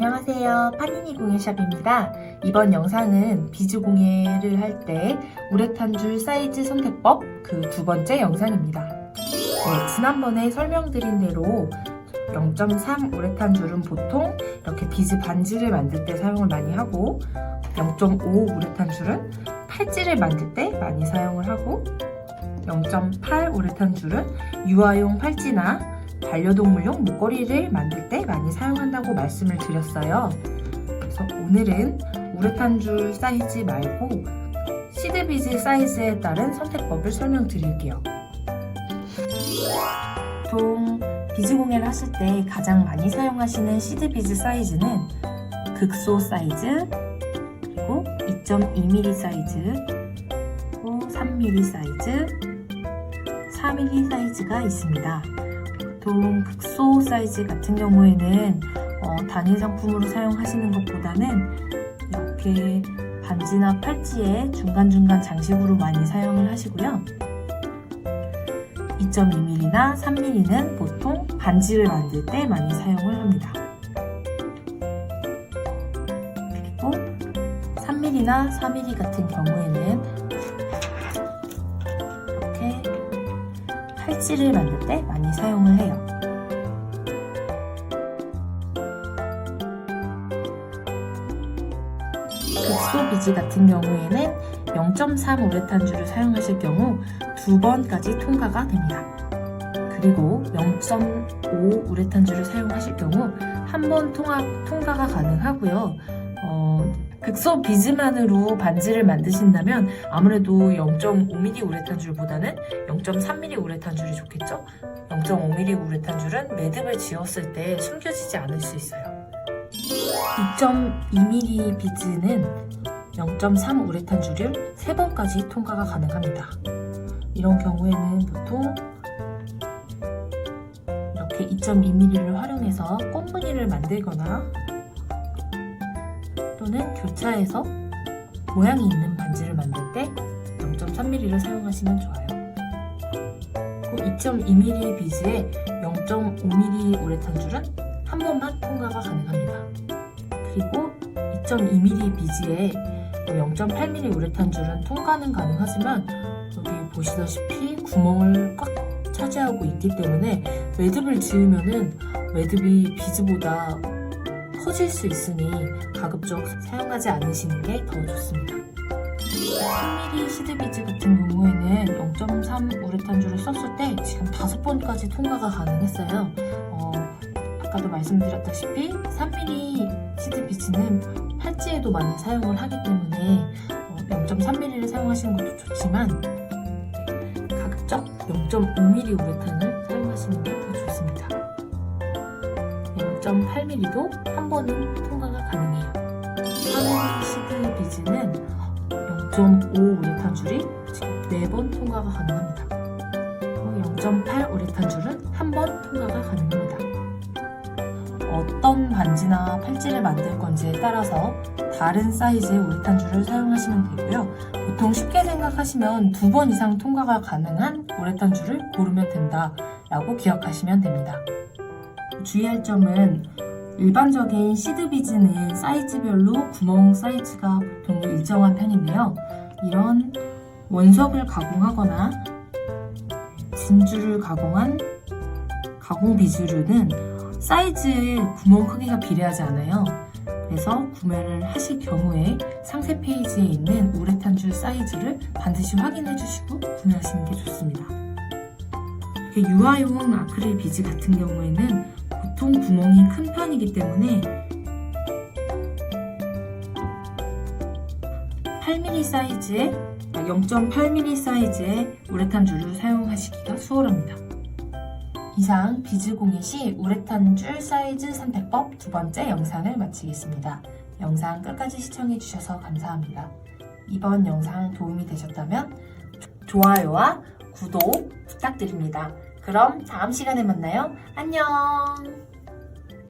안녕하세요. 파니니 공예샵입니다. 이번 영상은 비즈 공예를 할 때 우레탄 줄 사이즈 선택법 그 두 번째 영상입니다. 네, 지난번에 설명드린 대로 0.3 우레탄 줄은 보통 이렇게 비즈 반지를 만들 때 사용을 많이 하고 0.5 우레탄 줄은 팔찌를 만들 때 많이 사용을 하고 0.8 우레탄 줄은 유아용 팔찌나 반려동물용 목걸이를 만들 때 많이 사용한다고 말씀을 드렸어요. 그래서 오늘은 우레탄 줄 사이즈 말고 시드비즈 사이즈에 따른 선택법을 설명드릴게요. 보통 비즈 공예를 하실 때 가장 많이 사용하시는 시드비즈 사이즈는 극소 사이즈, 그리고 2.2mm 사이즈, 그리고 3mm 사이즈, 4mm 사이즈가 있습니다. 보통 극소 사이즈 같은 경우에는 어, 단일 상품으로 사용하시는 것보다는 이렇게 반지나 팔찌에 중간중간 장식으로 많이 사용을 하시고요. 2.2mm나 3mm는 보통 반지를 만들 때 많이 사용을 합니다. 그리고 3mm나 4mm 같은 경우에는 팔찌를 만들 때 많이 사용을 해요. 극소 비지 같은 경우에는 0.3 우레탄 줄을 사용하실 경우 두 번까지 통과가 됩니다. 그리고 0.5 우레탄 줄을 사용하실 경우 한 번 통과가 가능하고요. 어, 극소 비즈만으로 반지를 만드신다면 아무래도 0.5mm 우레탄 줄보다는 0.3mm 우레탄 줄이 좋겠죠? 0.5mm 우레탄 줄은 매듭을 지었을 때 숨겨지지 않을 수 있어요. 2.2mm 비즈는 0.3 우레탄 줄을 3번까지 통과가 가능합니다. 이런 경우에는 보통 이렇게 2.2mm를 활용해서 꽃무늬를 만들거나 또는 교차해서 모양이 있는 반지를 만들 때 0.3mm를 사용하시면 좋아요. 2.2mm 비즈에 0.5mm 우레탄 줄은 한 번만 통과가 가능합니다. 그리고 2.2mm 비즈에 0.8mm 우레탄 줄은 통과는 가능하지만 여기 보시다시피 구멍을 꽉 차지하고 있기 때문에 매듭을 지으면은 매듭이 비즈보다 커질 수 있으니 가급적 사용하지 않으시는 게 더 좋습니다. 3mm 시드비즈 같은 경우에는 0.3 우레탄 줄을 썼을 때 지금 5번까지 통과가 가능했어요. 어, 아까도 말씀드렸다시피 3mm 시드비즈는 팔찌에도 많이 사용을 하기 때문에 어, 0.3mm를 사용하시는 것도 좋지만 가급적 0.5mm 우레탄을 사용하시는 게. 0.8mm도 한 번은 통과가 가능해요. 3mm 시드 비즈는 0.5 우레탄 줄이 지금 4번 통과가 가능합니다. 0.8 우레탄 줄은 한 번 통과가 가능합니다. 어떤 반지나 팔찌를 만들 건지에 따라서 다른 사이즈의 우레탄 줄을 사용하시면 되고요. 보통 쉽게 생각하시면 두 번 이상 통과가 가능한 우레탄 줄을 고르면 된다라고 기억하시면 됩니다. 주의할 점은 일반적인 시드비즈는 사이즈별로 구멍 사이즈가 보통 일정한 편인데요. 이런 원석을 가공하거나 진주를 가공한 가공 비즈류는 사이즈의 구멍 크기가 비례하지 않아요. 그래서 구매를 하실 경우에 상세 페이지에 있는 우레탄 줄 사이즈를 반드시 확인해 주시고 구매하시는 게 좋습니다. 유아용 아크릴 비즈 같은 경우에는 보통 구멍이 큰 편이기 때문에 8mm 사이즈의 0.8mm 사이즈의 우레탄 줄을 사용하시기가 수월합니다. 이상 비즈 공예 시 우레탄 줄 사이즈 선택법 두 번째 영상을 마치겠습니다. 영상 끝까지 시청해 주셔서 감사합니다. 이번 영상 도움이 되셨다면 조- 좋아요와 구독 부탁드립니다. 그럼 다음 시간에 만나요. 안녕!